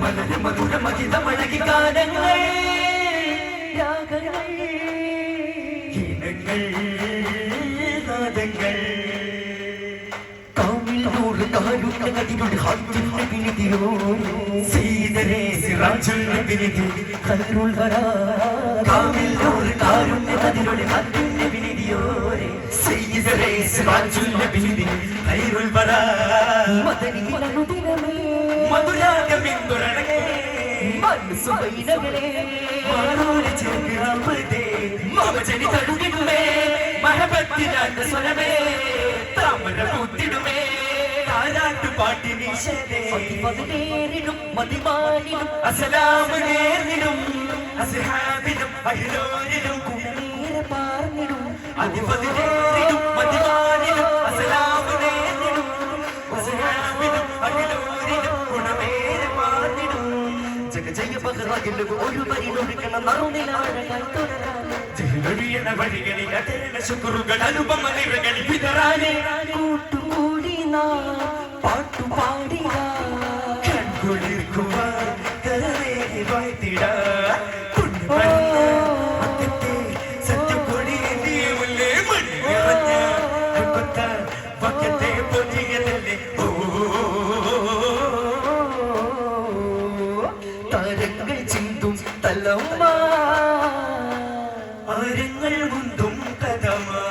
മലര മധുര മഹിതമഴകി ഗാനങ്ങൾ ഗീതങ്ങൾ നാദങ്ങൾ കാമിൽ നൂറ് കാലുണ്ട കതിരുടെ ഹാത്തിന്റെ വിനിതിയോ സീതരേ സിറാജുൽ വിനിധി കരുൾ വരാ കാവിൽ നൂറ് കാരുണ്യ സീതരേ സിറാജുൽ വിനിധി ഖൈറുൽ വരാ മദനീലനുദിനമേ മധുരാഗമിന്തുരണേ മനസ്സു വൈനകളെ മാറോട് അമൃതേ മാമജനി തടുകിടുമേ മഹബത്തിനാന്റെ സ്വരമേ താമര കൂത്തിടുമേ താരാട്ടു പാട്ടി പതിനേറിനും മതിമാനിനും അസലാമു നേർന്നിടും അസ്ഹാബിനും അഹിലോരിനും നേരെ പാർന്നിടും അതിപതിനേറിടും ഒരു വരിനൊടുക്കണ നറുനിലാഴകായി തുടരാനും ജഹിലൊഴിയണ വഴികളിൽ അതരണ ശുക്രുകൾ അനുപമ നിറകളിൽ വിതറാനേ കൂട്ടുകൂടി നാം ചിന്തും തലമ്മ ആരങ്ങൾ മുന്തും കഥമാ.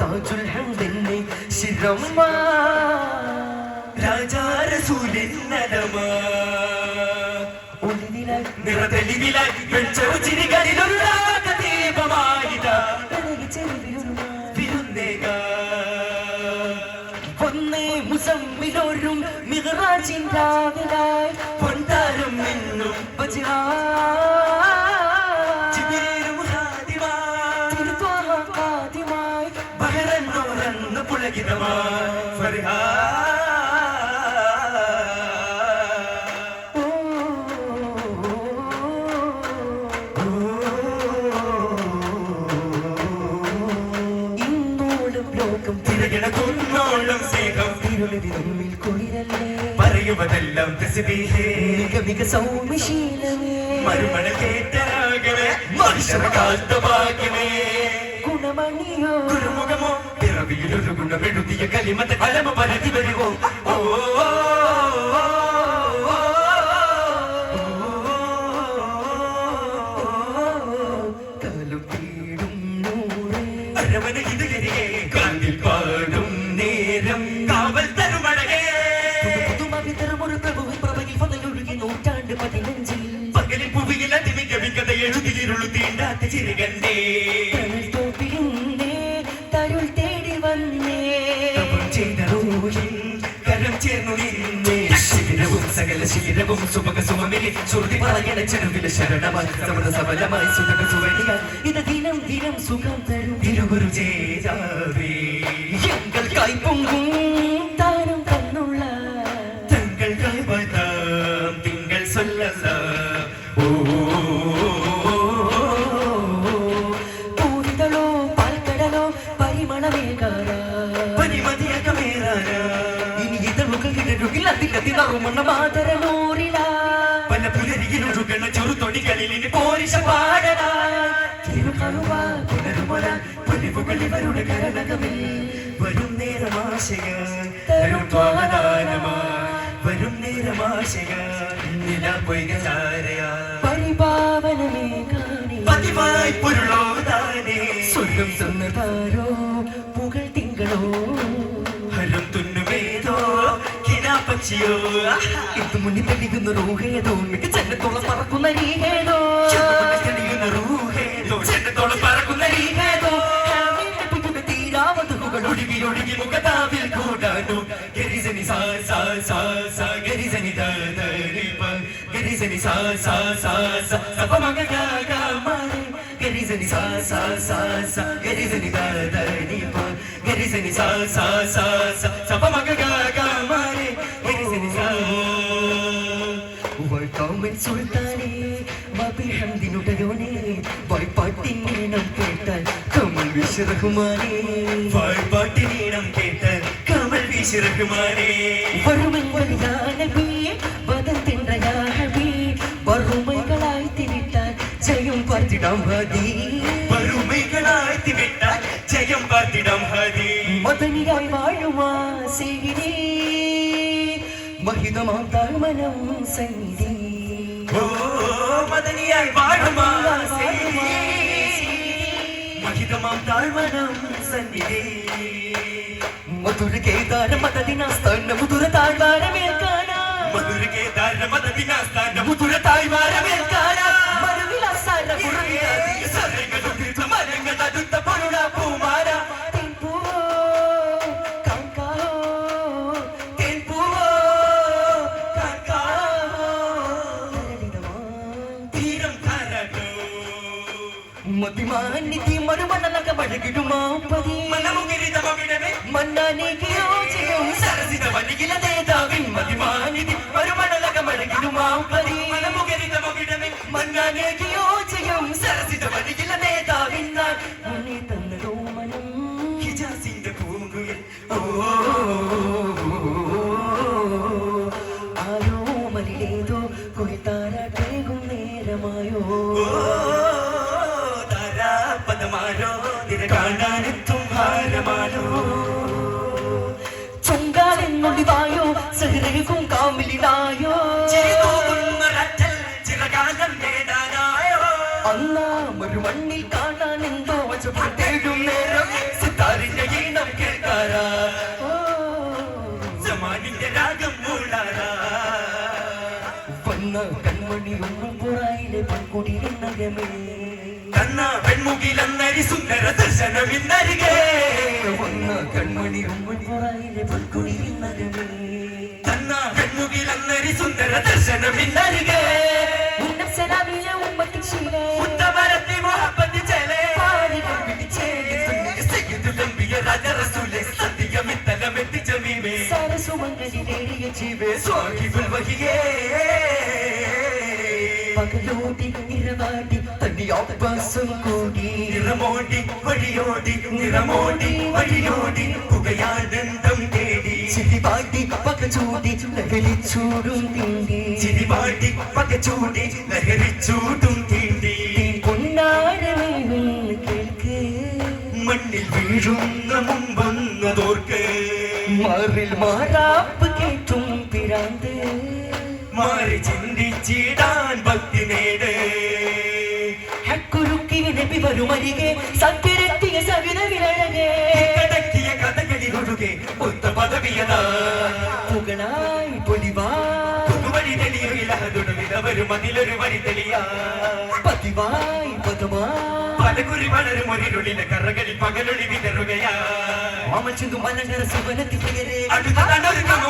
താജുൽ ഹംദിന്റെ ശിരമ്മ രാജാരസൂലിൻ ഒളിവിലായി നിറതെളിവിലായി ചെരുവിലൊരു വിരുന്നേകാ. ഒന്നേ മുസമ്മിലൊരും മിഹറാജിൻ രാവിലായി Ah. പറയുവതെല്ലാം തസ്ബീഹേ മിക മിക സൗമ്യശീലമേ. മരുമണ കേട്ടരാകവേ മനുഷ്യർ കാത്ത ഭാഗ്യമേ ഗുണമണിയോ? ഗുരുമുഖമോ പിറവിയിലൊരു ഗുണമെഴുതിയ കലിമത്തെ കലമ പരിധി വരുവോ? ഓ. എഴുതിയിരുളു തീണ്ടാത്ത ചിരികണ്ടേ. തണൽ തോപ്പിലിന്നേ തരുൾ തേടി വന്നേ. തപം ചെയ്ത റൂഹിൻ കരം ചേർന്നു നിന്നേ. ശിഖിരവും സകല ശിഖിരവും സുഭക സുമമിലി ശ്രുതി പറയണ ചെറുവിൽ ശരണമായി ഇത് ദിനം ദിനം സുഖം തരും. തിരുവരു പല പുലരിയിലൊഴുകണ ചെറുതൊടികളിൽ ഇനി പോരിശ പാടടാ ഇവരുടെ കരനകമിൽ. വരും നേരമാശയ തരും ത്വാദാനമായി വരും നേരമാശയ നില പൊയ്ക ചാരയാ. പരിപാവനമേ കാണി. പതിവായി പൊരുളോതാനേ. സ്വർഗം തന്നതാരോ? കിനാപ്പച്ചിയോ ഇത് മുന്നിൽ തെളിയുന്ന റൂഹേതോ മിക്ക ചെന്നത്തോളം പറക്കുന്ന രീഹേതോ തെളിയുന്ന റൂഹേതോ ചെന്നത്തോളം പറക്കുന്ന രീഹേതോ ഒടുങ്ങി ഒടുങ്ങി മുഖതാവിൽ കൂടാനും ഗരിസനി സാ സാ സാ സാ ഗരിസനി ദ ദ രി പ ഗരിസനി സാ സാ സാ സാ സപ മഗ ഗ ഗ മ രെ ഗരിസനി സാ സാ സാ സാ ഗരിസനി ദ ദ രി പ ഗരിസനി സാ സാ സാ സാ സപ മഗ ഗ வீசிறகுமானே வாழ்பாட்டு நீடம் கேட்ட கமல் வீசிறகுமானே வறுமை வந்தானவே வதம் தின்றையாகவே வறுமைகளாய் திவிட்டார் ஜெயம் பார்த்திடம் ஹதி. வறுமைகளாய் திவிட்டார் ஜெயம் பார்த்திடம் ஹதி. மதனியாய் வாழுமா செய்கிறே மகிதமாம் தாழ்மனம் செய்தே ஓ மதனியாய் வாழுமா அதிகமாம் தாழ்வனம் சந்நிதே மதுரகே தார மததினாஸ்தான் முதுர தாழ்வாரமே காணா மதுரகே தார மததினாஸ்தான் முதுர தாழ்வாரமே காணா மருவிலா சார புரிய சரங்க துப்பிச்ச மரங்க தடுத்த பொருளா பூமாரா மதிமான் நிதி ಬಡಗಿಡುಮೋ ಪದಿ ಮನಮು ಗಿರಿದವ ಬಿಡವೆ ಮನ್ನನಿಗೆ ಯೋಚಿಯು ಸರಸಿದ ಬಲಿಗಿಲದೆ ದಾವಿನ್ ಮದಿಮಾನಿದಿ ಮರುಮಣಲಗ ಮಡಗಿಡುಮೋ ಪದಿ ಮನಮು ಗಿರಿದವ ಬಿಡವೆ ಮನ್ನನಿಗೆ വച്ചപ്പെട്ടേടും നേരം സിത്താറിന്റെ ഈണം കേൾക്കാരാ ഓ, ജമാനിന്റെ രാഗം മൂടാറാ വന്ന കൺമണി ഒന്നും പുറായിലെ പൺകുടിയിനകമേ കണ്ണ പെൺമുകിലെന്നരി സുന്ദര ദർശനം ഇന്നരികെ. വന്ന കൺമണി ഒന്നും പുറായിലെ പൺകുടിയിനകമേ കണ്ണ പെൺമുകിലെന്നരി സുന്ദര ദർശനം ഇന്നരികെ. ഉന്നം സലാമിലെ ഉമ്മത്തിൻ ശീലേ. സരസുമംഗലിലേറിയ ജീവേ സ്വാഹിബുൽ വഹിയേ പകലോടി ഇരവാടി തന്നിയാസം കൂടി. നിറമോടി വഴിയോടി നിറമോടി വഴിയോടി പുകയാനന്ദം തേടി. ചിരിപാടി പകചൂടി ലഹരിച്ചൂടും തിണ്ടി. ചിരിപാടി പകചൂടി ലഹരിച്ചൂട്ടും തീണ്ടി. പൊന്നാരമേന്ന് കേൾക്ക്. മണ്ണിൽ വീഴുന്ന മുമ്പന്നതോർക്ക് മാറിൽ മാറാപ്പ് കേട്ടും പിരാന്ത്. മാറി ചിന്തിച്ചിടാൻ ഭക്തി നേട് ഹക്കുരുക്കി നബി വരുമരികെ സത്യരത്തിയ സവിത വിളഴകെ കടക്കിയ കഥകളിലൊഴുകെ ഒത്ത പദവിയതാ. പുകളായി പൊലിവാ. പുതുവഴി തെളിയിലൊരു മതിലൊരു വഴി തെളിയാ. പതിവായി പദമാ പലകുറി വളരും ഒരിരുളിലെ കറകളി പകലൊളി വിതറുകയാ.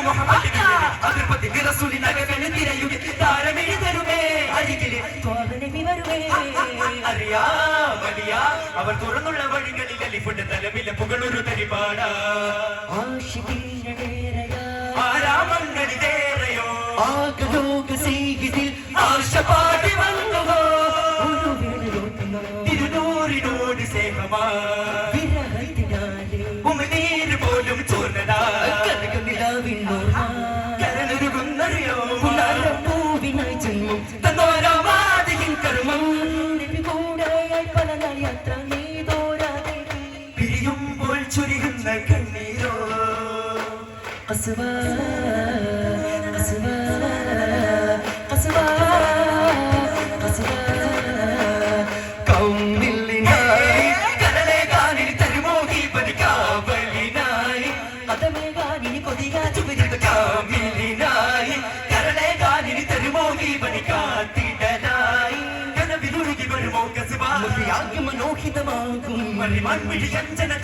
മുഹമ്മദിന്റെ അരികിൽ അവർ തുറന്നുള്ള വഴികളിൽ അലിഫുണ്ട് തലമില്ല പുകളൊരു തരിപാടാ. ആരാമങ്ങളിലേറെയോ ആകലോക സീഹിതിൽ വന്നു.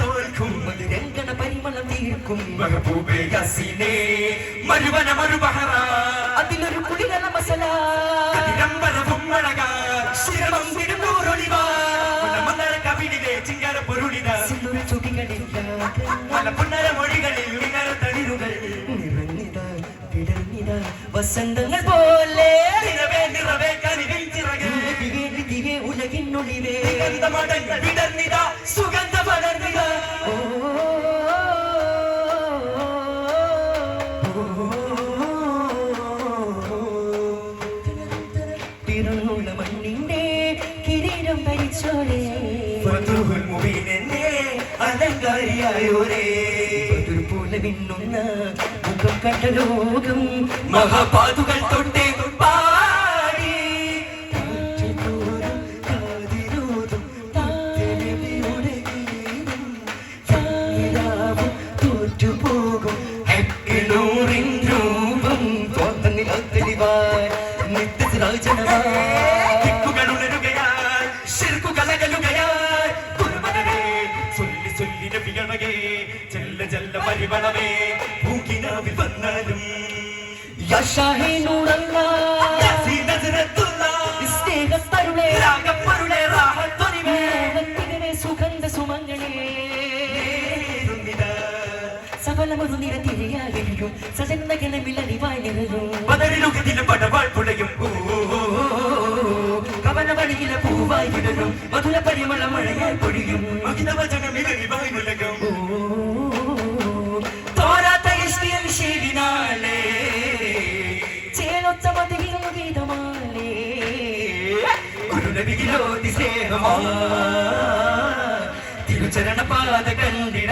തോൽക്കും പരിമളം തീർക്കും മഹബൂബെ യസീനേ മരുവന മരുബഹറ. അതിലൊരു കുളിരല മസല അതിരമ്പരവും മഴക ശിരമം വിടുന്നൂരൊളിവാ. കവിടിലെ ചിങ്കര പൊരുളിത. സിന്ദൂര ചുടികളില്ല പല പുന്നര മൊഴികളിൽ വിങ്ങര തളിരുകൾ. നിറഞ്ഞിത വിടർന്നിത വസന്തങ്ങൾ പോലെ. നിറവേ നിറവേ കനിവിൽ ചിറക് തികെ തികെ ഉലക ഉലകിനുള്ളിലേ ഗന്ധമടങ്ങൾ വിടർന്നിതാ സുഗന്ധ പടർന്നിതാ പിറന്നുള്ള മണ്ണിന്റെ കിരീടം ധരിച്ചോളേ. മുബീനെന്നെ അലങ്കാരിയായോരേ. പോലെ മിന്നുന്ന മുഖം കണ്ട ലോകം മഹാപാതുകൾ തൊട്ടേ നബിയണകേ ചെല്ല ചെല്ല പരിമളമേ പൂക്കിനാവിൽ വന്നാലും സുഗന്ധ സുമങ്ങളേ. സഫലമൊരു നിരത്തിരയാകെയും സജന്ന കിളമിലറിവായി നിറയും പതറിലുകതിലെ പടവാൾ പുഴയും ഓ, കവനവഴിയിലെ പൂവായി വിടരും. മധുര പരിമള മഴയായി പൊഴിയും. മഹിതവചനമിഴലിവായി ഉലകം തോരാത്ത ഇഷ്ടിയൽ ശീലിനാലേ ചേലൊത്ത മതിയും ഗീതമാലേ. തിരുചരണ പാത കണ്ടിട.